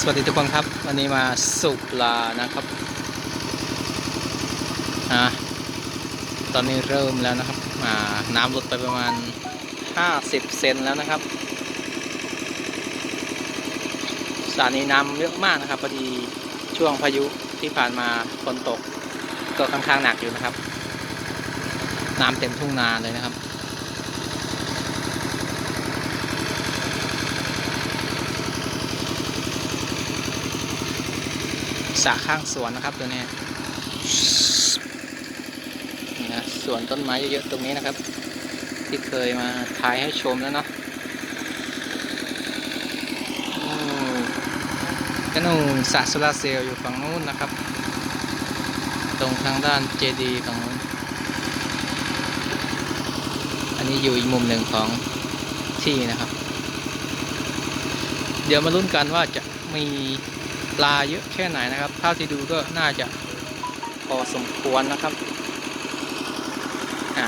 สวัสดีทุกคนครับ วันนี้มาสุปลานะครับอ่าตอนนี้เริ่มแล้วนะครับอ่าน้ำลดไปประมาณ 50 เซนแล้วนะครับสระนี้น้ำเยอะมากนะครับพอดีช่วงพายุที่ผ่านมาฝนตกก็ค่อนข้างหนักอยู่นะครับ น้ำเต็มทุ่งนาเลยนะครับ สระข้างสวนนะครับตัวนี้นี่นะสวนต้นไม้เยอะๆตรงนี้นะครับ ที่เคยมาถ่ายให้ชมแล้วเนาะอืมก็นู่นสระโซลาเซลล์อยู่ฝั่งนู้นนะครับ ตรงทางด้านเจดีฝั่งนู้นอันนี้อยู่อีกมุมหนึ่งของที่นะครับ เดี๋ยวมาลุ้นกันว่าจะมี ปลาเยอะแค่ไหนนะครับเท่าที่ดูก็น่าจะพอสมควรนะครับอ่า